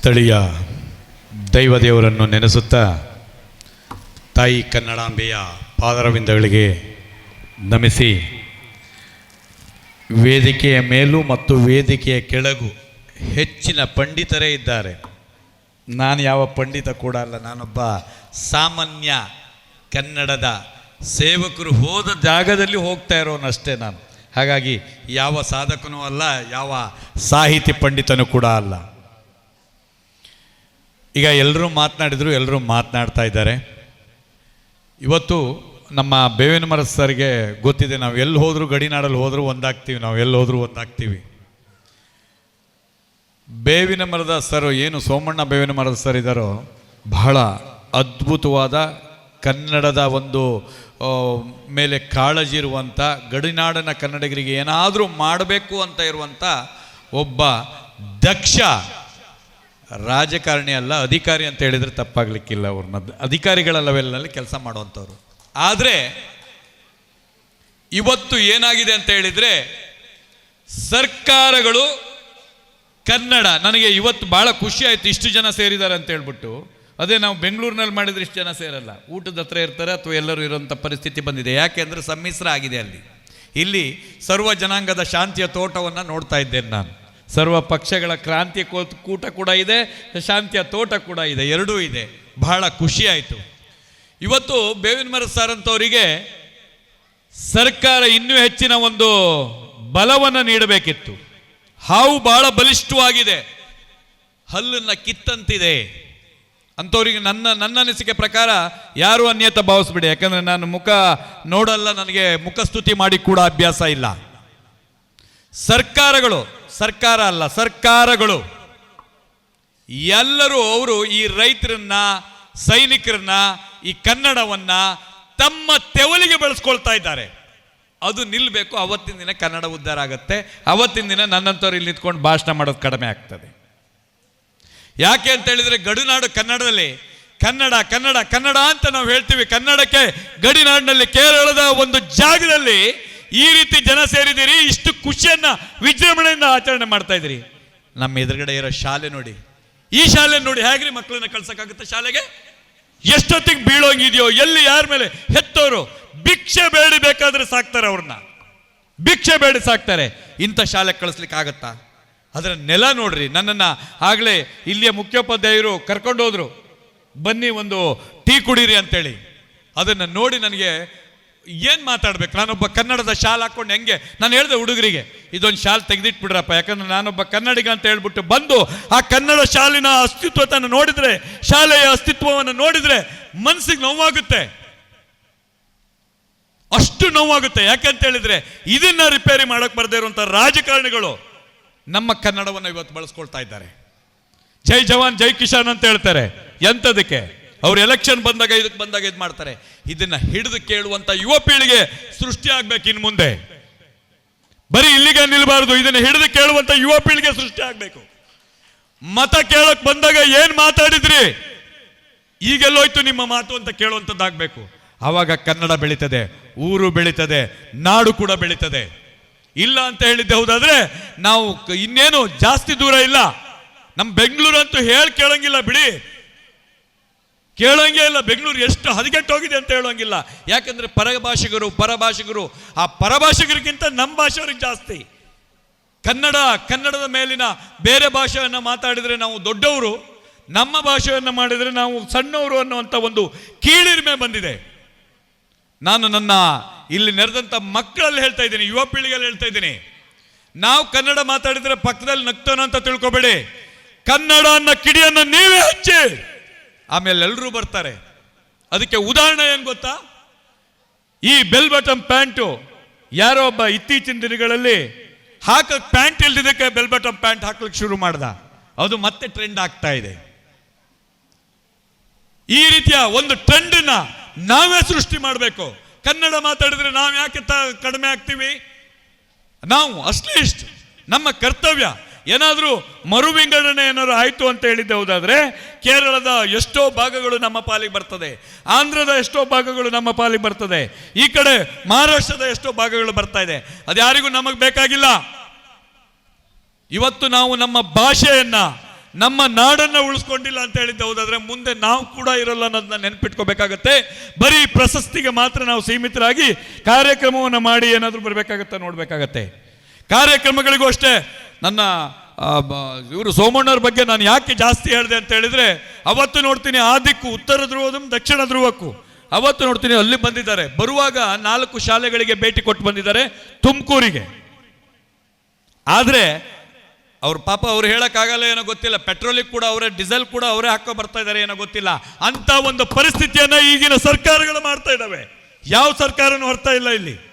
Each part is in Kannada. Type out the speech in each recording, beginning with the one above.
ಸ್ಥಳೀಯ ದೈವದೇವರನ್ನು ನೆನೆಸುತ್ತಾ ತಾಯಿ ಕನ್ನಡಾಂಬೆಯ ಪಾದರವಿಂದಗಳಿಗೆ ನಮಿಸಿ ವೇದಿಕೆಯ ಮೇಲೂ ಮತ್ತು ವೇದಿಕೆಯ ಕೆಳಗು ಹೆಚ್ಚಿನ ಪಂಡಿತರೇ ಇದ್ದಾರೆ. ನಾನು ಯಾವ ಪಂಡಿತ ಕೂಡ ಅಲ್ಲ, ನಾನೊಬ್ಬ ಸಾಮಾನ್ಯ ಕನ್ನಡದ ಸೇವಕರು ಹೋದ ಜಾಗದಲ್ಲಿ ಹೋಗ್ತಾ ಇರೋನಷ್ಟೇ ನಾನು. ಹಾಗಾಗಿ ಯಾವ ಸಾಧಕನೂ ಅಲ್ಲ, ಯಾವ ಸಾಹಿತಿ ಪಂಡಿತನೂ ಕೂಡ ಅಲ್ಲ. ಈಗ ಎಲ್ಲರೂ ಮಾತನಾಡಿದ್ರು ಎಲ್ಲರೂ ಮಾತನಾಡ್ತಾ ಇದ್ದಾರೆ. ಇವತ್ತು ನಮ್ಮ ಬೇವಿನ ಮರದ ಸರ್ಗೆ ಗೊತ್ತಿದೆ, ನಾವು ಎಲ್ಲಿ ಹೋದರೂ ಗಡಿನಾಡಲ್ಲಿ ಹೋದರೂ ಒಂದಾಗ್ತೀವಿ, ನಾವು ಎಲ್ಲಿ ಹೋದರೂ ಒಂದಾಗ್ತೀವಿ. ಬೇವಿನ ಮರದ ಸರ್, ಏನು ಸೋಮಣ್ಣ ಬೇವಿನ ಮರದ ಸರ್ ಇದ್ದಾರೋ, ಬಹಳ ಅದ್ಭುತವಾದ ಕನ್ನಡದ ಒಂದು ಮೇಲೆ ಕಾಳಜಿ ಇರುವಂಥ ಗಡಿನಾಡಿನ ಕನ್ನಡಿಗರಿಗೆ ಏನಾದರೂ ಮಾಡಬೇಕು ಅಂತ ಇರುವಂಥ ಒಬ್ಬ ದಕ್ಷ ರಾಜಕಾರಣಿ ಅಲ್ಲ, ಅಧಿಕಾರಿ ಅಂತ ಹೇಳಿದರೆ ತಪ್ಪಾಗಲಿಕ್ಕಿಲ್ಲ ಅವ್ರನ್ನ. ಅಧಿಕಾರಿಗಳ ಲೆವೆಲ್ನಲ್ಲಿ ಕೆಲಸ ಮಾಡುವಂಥವ್ರು. ಆದರೆ, ಇವತ್ತು ಏನಾಗಿದೆ ಅಂತ ಹೇಳಿದರೆ, ಸರ್ಕಾರಗಳು ಕನ್ನಡ, ನನಗೆ ಇವತ್ತು ಭಾಳ ಖುಷಿ ಆಯಿತು ಇಷ್ಟು ಜನ ಸೇರಿದ್ದಾರೆ ಅಂತ ಹೇಳ್ಬಿಟ್ಟು. ಅದೇ ನಾವು ಬೆಂಗಳೂರಿನಲ್ಲಿ ಮಾಡಿದ್ರೆ ಇಷ್ಟು ಜನ ಸೇರಲ್ಲ. ಊಟದ ಹತ್ರ ಇರ್ತಾರೆ ಅಥವಾ ಎಲ್ಲರೂ ಇರೋಂಥ ಪರಿಸ್ಥಿತಿ ಬಂದಿದೆ. ಯಾಕೆಂದರೆ ಸಮ್ಮಿಶ್ರ ಆಗಿದೆ ಅಲ್ಲಿ. ಇಲ್ಲಿ ಸರ್ವ ಜನಾಂಗದ ಶಾಂತಿಯ ತೋಟವನ್ನು ನೋಡ್ತಾ ಇದ್ದೇನೆ ನಾನು. ಸರ್ವ ಪಕ್ಷಗಳ ಕ್ರಾಂತಿ ಕೂಟ ಕೂಡ ಇದೆ, ಶಾಂತಿಯ ತೋಟ ಕೂಡ ಇದೆ, ಎರಡೂ ಇದೆ. ಬಹಳ ಖುಷಿಯಾಯಿತು ಇವತ್ತು ಬೇವಿನ ಮರ ಸರ್ ಅಂತವರಿಗೆ ಸರ್ಕಾರ ಇನ್ನೂ ಹೆಚ್ಚಿನ ಒಂದು ಬಲವನ್ನು ನೀಡಬೇಕಿತ್ತು. ಹಾವು ಬಹಳ ಬಲಿಷ್ಠವಾಗಿದೆ. ಹಲ್ಲನ್ನು ಕಿತ್ತಂತಿದೆ. ಅಂಥವ್ರಿಗೆ ನನ್ನ ನನ್ನ ಅನಿಸಿಕೆ ಪ್ರಕಾರ ಯಾರು ಅನ್ಯತ ಭಾವಿಸ್ಬಿಡಿ. ಯಾಕಂದರೆ ನಾನು ಮುಖ ನೋಡಲ್ಲ, ನನಗೆ ಮುಖಸ್ತುತಿ ಮಾಡಿ ಕೂಡ ಅಭ್ಯಾಸ ಇಲ್ಲ. ಸರ್ಕಾರಗಳು ಸರ್ಕಾರ ಅಲ್ಲ, ಸರ್ಕಾರಗಳು. ಎಲ್ಲರೂ ಅವರು ಈ ರೈತರನ್ನ, ಸೈನಿಕರನ್ನ, ಈ ಕನ್ನಡವನ್ನ ತಮ್ಮ ತೆವಲಿಗೆ ಬೆಳೆಸ್ಕೊಳ್ತಾ ಇದ್ದಾರೆ. ಅದು ನಿಲ್ಲಬೇಕು ಅವತ್ತಿನ ದಿನ ಕನ್ನಡ ಉದ್ಧಾರ ಆಗುತ್ತೆ. ಅವತ್ತಿನ ದಿನ ನನ್ನಂಥವ್ರು ಇಲ್ಲಿ ನಿಂತ್ಕೊಂಡು ಭಾಷಣ ಮಾಡೋದು ಕಡಿಮೆ ಆಗ್ತದೆ. ಯಾಕೆ ಅಂತ ಹೇಳಿದ್ರೆ ಗಡುನಾಡು ಕನ್ನಡದಲ್ಲಿ, ಕನ್ನಡ ಕನ್ನಡ ಕನ್ನಡ ಅಂತ ನಾವು ಹೇಳ್ತೀವಿ, ಕನ್ನಡಕ್ಕೆ ಗಡಿನಾಡಿನಲ್ಲಿ ಕೇರಳದ ಒಂದು ಜಾಗದಲ್ಲಿ ಈ ರೀತಿ ಜನ ಸೇರಿದ್ದೀರಿ ಇಷ್ಟು ಖುಷಿಯನ್ನ ವಿಜೃಂಭಣೆಯಿಂದ ಆಚರಣೆ ಮಾಡ್ತಾ ಇದ್ದೀರಿ. ನಮ್ಮ ಎದುರುಗಡೆ ಇರೋ ಶಾಲೆ ನೋಡಿ. ಈ ಶಾಲೆ ನೋಡಿ ಹೇಗ್ರಿ ಮಕ್ಕಳನ್ನ ಕಳ್ಸಕ್ಕಾಗುತ್ತೆ ಶಾಲೆಗೆ? ಎಷ್ಟೊತ್ತಿಗೆ ಬೀಳೋಂಗಿದೆಯೋ ಎಲ್ಲಿ ಯಾರ ಮೇಲೆ ಹೆತ್ತವರು ಭಿಕ್ಷೆ ಬೇಡಿ ಬೇಕಾದ್ರೆ ಸಾಕ್ತಾರೆ ಅವ್ರನ್ನ. ಭಿಕ್ಷೆ ಬೇಡಿ ಸಾಕ್ತಾರೆ. ಇಂಥ ಶಾಲೆ ಕಳಿಸ್ಲಿಕ್ಕೆ ಆಗತ್ತಾ? ಅದರ ನೆಲ ನೋಡ್ರಿ ನನ್ನನ್ನು ಆಗಲೇ ಇಲ್ಲಿಯ ಮುಖ್ಯೋಪಾಧ್ಯಾಯರು ಕರ್ಕೊಂಡು ಹೋದ್ರು ಬನ್ನಿ ಒಂದು ಟೀ ಕುಡೀರಿ ಅಂತೇಳಿ. ಅದನ್ನು ನೋಡಿ ನನಗೆ ಏನು ಮಾತಾಡ್ಬೇಕು? ನಾನೊಬ್ಬ ಕನ್ನಡದ ಶಾಲ್ ಹಾಕೊಂಡು ಹೆಂಗೆ? ನಾನು ಹೇಳಿದೆ ಹುಡುಗರಿಗೆ, ಇದೊಂದು ಶಾಲ್ ತೆಗೆದಿಟ್ಬಿಡ್ರಪ್ಪ, ಯಾಕಂದ್ರೆ ನಾನೊಬ್ಬ ಕನ್ನಡಿಗ ಅಂತ ಹೇಳ್ಬಿಟ್ಟು ಬಂದು ಆ ಕನ್ನಡ ಶಾಲಿನ ಅಸ್ತಿತ್ವತನ ನೋಡಿದ್ರೆ, ಶಾಲೆಯ ಅಸ್ತಿತ್ವವನ್ನು ನೋಡಿದ್ರೆ ಮನಸ್ಸಿಗೆ ನೋವಾಗುತ್ತೆ. ಅಷ್ಟು ನೋವಾಗುತ್ತೆ. ಯಾಕಂತ ಹೇಳಿದ್ರೆ, ಇದನ್ನ ರಿಪೇರಿ ಮಾಡಕ್ ಬರದೇ ಇರುವಂಥ ರಾಜಕಾರಣಿಗಳು ನಮ್ಮ ಕನ್ನಡವನ್ನು ಇವತ್ತು ಬಳಸ್ಕೊಳ್ತಾ ಇದ್ದಾರೆ. ಜೈ ಜವಾನ್, ಜೈ ಕಿಶಾನ್ ಅಂತ ಹೇಳ್ತಾರೆ. ಎಂತದಕ್ಕೆ ಅವ್ರು ಎಲೆಕ್ಷನ್ ಬಂದಾಗ ಇದಕ್ಕೆ ಬಂದಾಗ ಇದು ಮಾಡ್ತಾರೆ. ಇದನ್ನ ಹಿಡಿದು ಕೇಳುವಂತ ಯುವ ಪೀಳಿಗೆ ಸೃಷ್ಟಿ ಆಗ್ಬೇಕು ಇನ್ನು ಮುಂದೆ. ಬರೀ ಇಲ್ಲಿಗೆ ನಿಲ್ಬಾರದು, ಇದನ್ನ ಹಿಡಿದು ಕೇಳುವಂತ ಯುವ ಪೀಳಿಗೆ ಸೃಷ್ಟಿ ಆಗ್ಬೇಕು. ಮತ ಕೇಳಕ್ ಬಂದಾಗ ಏನ್ ಮಾತಾಡಿದ್ರಿ? ಈಗೆಲ್ಲೋಯ್ತು ನಿಮ್ಮ ಮಾತು ಅಂತ ಕೇಳುವಂಥದ್ದಾಗಬೇಕು ಆವಾಗ ಕನ್ನಡ ಬೆಳೀತದೆ, ಊರು ಬೆಳೀತದೆ, ನಾಡು ಕೂಡ ಬೆಳೀತದೆ. ಇಲ್ಲ ಅಂತ ಹೇಳಿದ್ದೆ ಹೌದಾದ್ರೆ, ನಾವು ಇನ್ನೇನು ಜಾಸ್ತಿ ದೂರ ಇಲ್ಲ. ನಮ್ಮ ಬೆಂಗಳೂರು ಅಂತೂ ಹೇಳಿ ಕೇಳಂಗಿಲ್ಲ ಬಿಡಿ. ಕೇಳಂಗೇ ಇಲ್ಲ. ಬೆಂಗಳೂರು ಎಷ್ಟು ಹದಗೆಟ್ಟು ಹೋಗಿದೆ ಅಂತ ಹೇಳೋಂಗಿಲ್ಲ. ಯಾಕಂದ್ರೆ ಪರಭಾಷಿಗರು ಪರಭಾಷಿಗರು, ಆ ಪರಭಾಷಿಗರಿಗಿಂತ ನಮ್ಮ ಭಾಷೆಯವ್ರಿಗೆ ಜಾಸ್ತಿ. ಕನ್ನಡ, ಕನ್ನಡದ ಮೇಲಿನ ಬೇರೆ ಭಾಷೆಯನ್ನು ಮಾತಾಡಿದರೆ ನಾವು ದೊಡ್ಡವರು, ನಮ್ಮ ಭಾಷೆಯನ್ನು ಮಾಡಿದರೆ ನಾವು ಸಣ್ಣವರು ಅನ್ನುವಂಥ ಒಂದು ಕೀಳಿರಿಮೆ ಬಂದಿದೆ. ನಾನು ನನ್ನ ಇಲ್ಲಿ ನೆರೆದಂಥ ಮಕ್ಕಳಲ್ಲಿ ಹೇಳ್ತಾ ಇದ್ದೀನಿ, ಯುವ ಪೀಳಿಗೆಯಲ್ಲಿ ಹೇಳ್ತಾ ಇದ್ದೀನಿ. ನಾವು ಕನ್ನಡ ಮಾತಾಡಿದರೆ ಪಕ್ಕದಲ್ಲಿ ನಗ್ತೋನ ಅಂತ ತಿಳ್ಕೊಬೇಡಿ. ಕನ್ನಡ ಅನ್ನ ಕಿಡಿಯನ್ನು ನೀವೇ ಹಚ್ಚಿ. ಆಮೇಲೆ ಎಲ್ಲರೂ ಬರ್ತಾರೆ. ಅದಕ್ಕೆ ಉದಾಹರಣೆ ಏನು ಗೊತ್ತಾ? ಈ ಬೆಲ್ ಬಟನ್ ಪ್ಯಾಂಟು ಯಾರೋ ಒಬ್ಬ ಇತ್ತೀಚಿನ ದಿನಗಳಲ್ಲಿ ಹಾಕಕ್ ಪ್ಯಾಂಟ್ ಇಲ್ದಿದ್ದಕ್ಕೆ ಬೆಲ್ ಬಟನ್ ಪ್ಯಾಂಟ್ ಹಾಕ್ಲಿಕ್ಕೆ ಶುರು ಮಾಡ್ದ. ಅದು ಮತ್ತೆ ಟ್ರೆಂಡ್ ಆಗ್ತಾ ಇದೆ. ಈ ರೀತಿಯ ಒಂದು ಟ್ರೆಂಡನ್ನ ನಾವೇ ಸೃಷ್ಟಿ ಮಾಡಬೇಕು. ಕನ್ನಡ ಮಾತಾಡಿದ್ರೆ ನಾವು ಯಾಕೆ ಕಡಿಮೆ ಆಗ್ತೀವಿ? ನಾವು ಇಷ್ಟು ನಮ್ಮ ಕರ್ತವ್ಯ ಏನಾದರೂ ಮರು ವಿಂಗಡಣೆ ಏನಾದ್ರು ಆಯಿತು ಅಂತ ಹೇಳಿದ್ದೆ ಹೌದಾದರೆ, ಕೇರಳದ ಎಷ್ಟೋ ಭಾಗಗಳು ನಮ್ಮ ಪಾಲಿಗೆ ಬರ್ತದೆ, ಆಂಧ್ರದ ಎಷ್ಟೋ ಭಾಗಗಳು ನಮ್ಮ ಪಾಲಿಗೆ ಬರ್ತದೆ, ಈ ಕಡೆ ಮಹಾರಾಷ್ಟ್ರದ ಎಷ್ಟೋ ಭಾಗಗಳು ಬರ್ತಾ ಇದೆ ಅದು ಯಾರಿಗೂ ನಮಗೆ ಬೇಕಾಗಿಲ್ಲ. ಇವತ್ತು ನಾವು ನಮ್ಮ ಭಾಷೆಯನ್ನ, ನಮ್ಮ ನಾಡನ್ನ ಉಳಿಸ್ಕೊಂಡಿಲ್ಲ ಅಂತ ಹೇಳಿದ್ದೆ ಹೌದಾದ್ರೆ, ಮುಂದೆ ನಾವು ಕೂಡ ಇರಲ್ಲ ಅನ್ನೋದನ್ನ ನೆನ್ಪಿಟ್ಕೋಬೇಕಾಗತ್ತೆ. ಬರೀ ಪ್ರಶಸ್ತಿಗೆ ಮಾತ್ರ ನಾವು ಸೀಮಿತರಾಗಿ ಕಾರ್ಯಕ್ರಮವನ್ನು ಮಾಡಿ ಏನಾದರೂ ಬರಬೇಕಾಗತ್ತೆ ನೋಡಬೇಕಾಗತ್ತೆ. ಕಾರ್ಯಕ್ರಮಗಳಿಗೂ ಅಷ್ಟೇ ನನ್ನ ಇವರು ಸೋಮಣ್ಣವ್ರ ಬಗ್ಗೆ ನಾನು ಯಾಕೆ ಜಾಸ್ತಿ ಹೇಳಿದೆ ಅಂತ ಹೇಳಿದ್ರೆ, ಅವತ್ತು ನೋಡ್ತೀನಿ ಆ ದಿಕ್ಕು, ಉತ್ತರ ಧ್ರುವದಂ ದಕ್ಷಿಣ ಧ್ರುವಕ್ಕೂ. ಅವತ್ತು ನೋಡ್ತೀನಿ ಅಲ್ಲಿ ಬಂದಿದ್ದಾರೆ. ಬರುವಾಗ ನಾಲ್ಕು ಶಾಲೆಗಳಿಗೆ ಭೇಟಿ ಕೊಟ್ಟು ಬಂದಿದ್ದಾರೆ ತುಮಕೂರಿಗೆ. ಆದರೆ, ಅವ್ರ ಪಾಪ ಅವ್ರು ಹೇಳೋಕ್ಕಾಗಲ್ಲ ಏನೋ ಗೊತ್ತಿಲ್ಲ. ಪೆಟ್ರೋಲಿಗೆ ಕೂಡ ಅವರೇ, ಡೀಸೆಲ್ ಕೂಡ ಅವರೇ ಹಾಕೋ ಬರ್ತಾ ಇದ್ದಾರೆ ಏನೋ ಗೊತ್ತಿಲ್ಲ. ಅಂತ ಒಂದು ಪರಿಸ್ಥಿತಿಯನ್ನ ಈಗಿನ ಸರ್ಕಾರಗಳು ಮಾಡ್ತಾ ಇದ್ದಾವೆ. ಯಾವ ಸರ್ಕಾರನೂ ಹೊರ್ತಾ ಇಲ್ಲ ಇಲ್ಲಿ.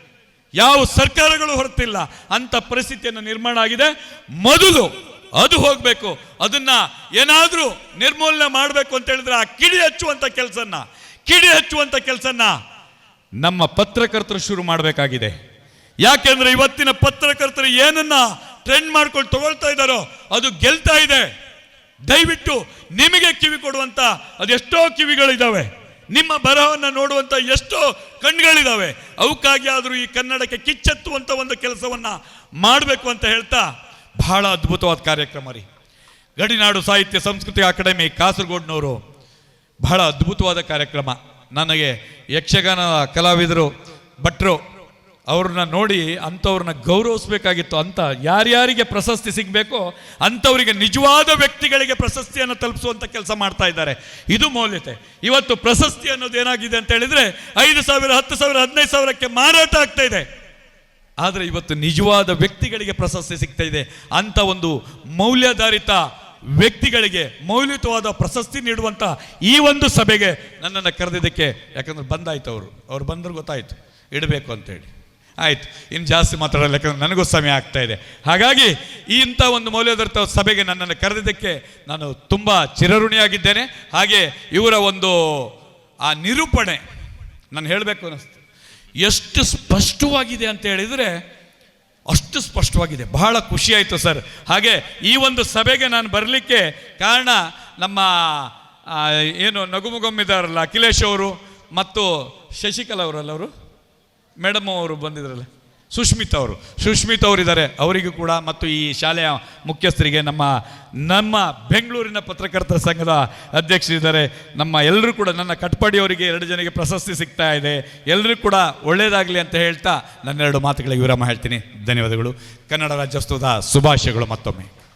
ಯಾವ ಸರ್ಕಾರಗಳು ಹೊರತಿಲ್ಲ ಅಂತ ಪರಿಸ್ಥಿತಿಯನ್ನು ನಿರ್ಮಾಣ ಆಗಿದೆ. ಮೊದಲು ಅದು ಹೋಗಬೇಕು. ಅದನ್ನ ಏನಾದರೂ ನಿರ್ಮೂಲನೆ ಮಾಡಬೇಕು ಅಂತ ಹೇಳಿದ್ರೆ ಆ ಕಿಡಿ ಹಚ್ಚುವಂತ ಕೆಲಸನ ಕಿಡಿ ಹಚ್ಚುವಂತ ಕೆಲಸನ ನಮ್ಮ ಪತ್ರಕರ್ತರು ಶುರು ಮಾಡಬೇಕಾಗಿದೆ. ಯಾಕೆಂದ್ರೆ ಇವತ್ತಿನ ಪತ್ರಕರ್ತರು ಏನನ್ನ ಟ್ರೆಂಡ್ ಮಾಡ್ಕೊಂಡು ತಗೊಳ್ತಾ ಇದ್ದಾರೋ ಅದು ಗೆಲ್ತಾ ಇದೆ. ದಯವಿಟ್ಟು ನಿಮಗೆ ಕಿವಿ ಕೊಡುವಂತ ಅದೆಷ್ಟೋ ಕಿವಿಗಳಿದ್ದಾವೆ. ನಿಮ್ಮ ಬರಹವನ್ನು ನೋಡುವಂಥ ಎಷ್ಟೋ ಕಣ್ಗಳಿದ್ದಾವೆ ಅವಕ್ಕಾಗಿ ಆದರೂ ಈ ಕನ್ನಡಕ್ಕೆ ಕಿಚ್ಚೆತ್ತುವಂಥ ಒಂದು ಕೆಲಸವನ್ನು ಮಾಡಬೇಕು ಅಂತ ಹೇಳ್ತಾ ಬಹಳ ಅದ್ಭುತವಾದ ಕಾರ್ಯಕ್ರಮ ರೀ. ಗಡಿನಾಡು ಸಾಹಿತ್ಯ ಸಂಸ್ಕೃತಿ ಅಕಾಡೆಮಿ ಕಾಸರಗೋಡ್ನವರು ಬಹಳ ಅದ್ಭುತವಾದ ಕಾರ್ಯಕ್ರಮ. ನನಗೆ ಯಕ್ಷಗಾನ ಕಲಾವಿದರು ಭಟ್ರು ಅವ್ರನ್ನ ನೋಡಿ ಅಂಥವ್ರನ್ನ ಗೌರವಿಸ್ಬೇಕಾಗಿತ್ತು ಅಂತ ಯಾರ್ಯಾರಿಗೆ ಪ್ರಶಸ್ತಿ ಸಿಗಬೇಕೋ ಅಂಥವರಿಗೆ ನಿಜವಾದ ವ್ಯಕ್ತಿಗಳಿಗೆ ಪ್ರಶಸ್ತಿಯನ್ನು ತಲುಪಿಸುವಂಥ ಕೆಲಸ ಮಾಡ್ತಾ ಇದ್ದಾರೆ. ಇದು ಮೌಲ್ಯತೆ. ಇವತ್ತು ಪ್ರಶಸ್ತಿ ಅನ್ನೋದು ಏನಾಗಿದೆ ಅಂತ ಹೇಳಿದ್ರೆ ಐದು ಸಾವಿರ, ಹತ್ತು ಸಾವಿರ, ಹದಿನೈದು ಸಾವಿರಕ್ಕೆ ಮಾರಾಟ ಆಗ್ತಾ ಇದೆ. ಆದರೆ ಇವತ್ತು ನಿಜವಾದ ವ್ಯಕ್ತಿಗಳಿಗೆ ಪ್ರಶಸ್ತಿ ಸಿಗ್ತಾ ಇದೆ. ಅಂಥ ಒಂದು ಮೌಲ್ಯಾಧಾರಿತ ವ್ಯಕ್ತಿಗಳಿಗೆ ಮೌಲ್ಯಯುತವಾದ ಪ್ರಶಸ್ತಿ ನೀಡುವಂಥ ಈ ಒಂದು ಸಭೆಗೆ ನನ್ನನ್ನು ಕರೆದಿದ್ದಕ್ಕೆ, ಯಾಕಂದ್ರೆ ಬಂದಾಯ್ತು ಅವರು. ಅವ್ರು ಬಂದರು ಗೊತ್ತಾಯ್ತು. ಇಡಬೇಕು ಅಂತೇಳಿ. ಆಯ್ತು, ಇನ್ನು ಜಾಸ್ತಿ ಮಾತಾಡಲ್ಲ, ಯಾಕಂದರೆ ನನಗೂ ಸಮಯ ಆಗ್ತಾ ಇದೆ. ಹಾಗಾಗಿ ಈ ಇಂಥ ಒಂದು ಮೌಲ್ಯಾಧಾರಿತ ಸಭೆಗೆ ನನ್ನನ್ನು ಕರೆದಿದ್ದಕ್ಕೆ ನಾನು ತುಂಬ ಚಿರಋಣಿಯಾಗಿದ್ದೇನೆ. ಹಾಗೆ ಇವರ ಒಂದು, ಆ ನಿರೂಪಣೆ ನಾನು ಹೇಳಬೇಕು ಅನ್ನಿಸ್ತು. ಎಷ್ಟು ಸ್ಪಷ್ಟವಾಗಿದೆ ಅಂತ ಹೇಳಿದರೆ ಅಷ್ಟು ಸ್ಪಷ್ಟವಾಗಿದೆ. ಬಹಳ ಖುಷಿ ಆಯಿತು ಸರ್. ಹಾಗೆ ಈ ಒಂದು ಸಭೆಗೆ ನಾನು ಬರಲಿಕ್ಕೆ ಕಾರಣ ನಮ್ಮ ಏನು ನಗುಮುಗಮ್ಮಿದಾರಲ್ಲ ಅಖಿಲೇಶ್ ಅವರು ಮತ್ತು ಶಶಿಕಲಾ ಅವರಲ್ಲ ಅವರು? ಮೇಡಮ್ ಅವರು ಬಂದಿದ್ರಲ್ಲ ಸುಷ್ಮಿತ್ ಅವರು. ಸುಷ್ಮಿತ್ ಅವರಿದ್ದಾರೆ ಅವರಿಗೂ ಕೂಡ ಮತ್ತು ಈ ಶಾಲೆಯ ಮುಖ್ಯಸ್ಥರಿಗೆ ನಮ್ಮ ನಮ್ಮ ಬೆಂಗಳೂರಿನ ಪತ್ರಕರ್ತರ ಸಂಘದ ಅಧ್ಯಕ್ಷರಿದ್ದಾರೆ ನಮ್ಮ ಎಲ್ಲರೂ ಕೂಡ, ನನ್ನ ಕಟ್ಪಾಡಿಯವರಿಗೆ ಎರಡು ಜನಕ್ಕೆ ಪ್ರಶಸ್ತಿ ಸಿಗ್ತಾ ಇದೆ. ಎಲ್ಲರೂ ಕೂಡ ಒಳ್ಳೆಯದಾಗಲಿ ಅಂತ ಹೇಳ್ತಾ ನನ್ನೆರಡು ಮಾತುಗಳಿಗೆ ವಿರಾಮ ಹೇಳ್ತೀನಿ. ಧನ್ಯವಾದಗಳು. ಕನ್ನಡ ರಾಜ್ಯೋತ್ಸವದ ಶುಭಾಶಯಗಳು ಮತ್ತೊಮ್ಮೆ.